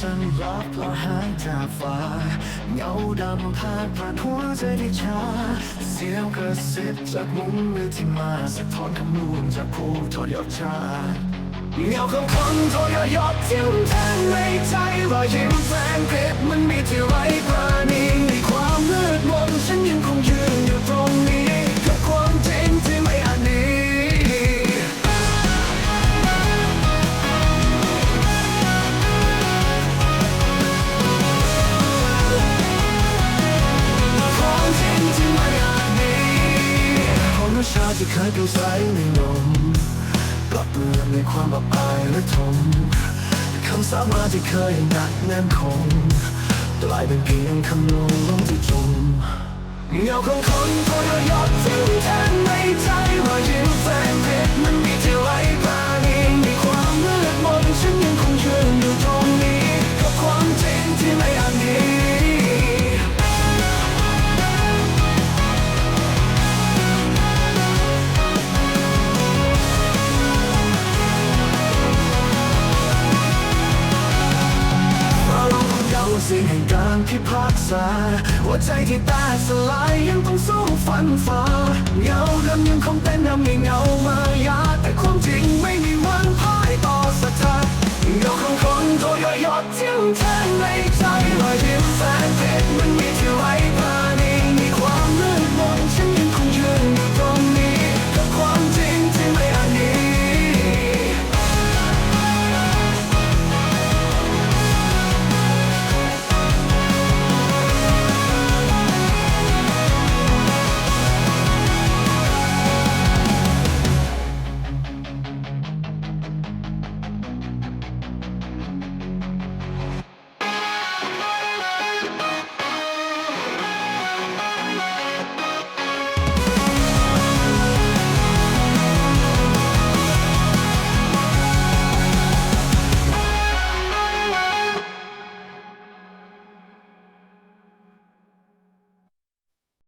จันทร์รับพลหายจากฟ้า เงาดำพาดผ่านหัวใจที่ชาเสียงกระซิบจากมุมมือที่มาสะท้อนคำนูนจากผู้ทรยศชาเงาของคนทอยศทิ้มแทงในใจรอยยิ้มแฝงเพชรมันมีที่าติที่เคยเปลี่ยในลมกลับเปลือนในความบับอายและทมคำสาบานที่เคยหนักแน่นคงกลายเป็นเพียงคำลงลงที่จมเงาของคนทรยศ สียงแห่งการพิพากษาหัวใจที่แตกสลายยังต้องสู้ฟันฝ่าเงาดำยังคงเต้นน้ำมีเงามายาแต่ความจริงไม่มีวันพ่ายต่อสัจธาเงาของคนตัวยอยอดทิ้งแทงในใจลอย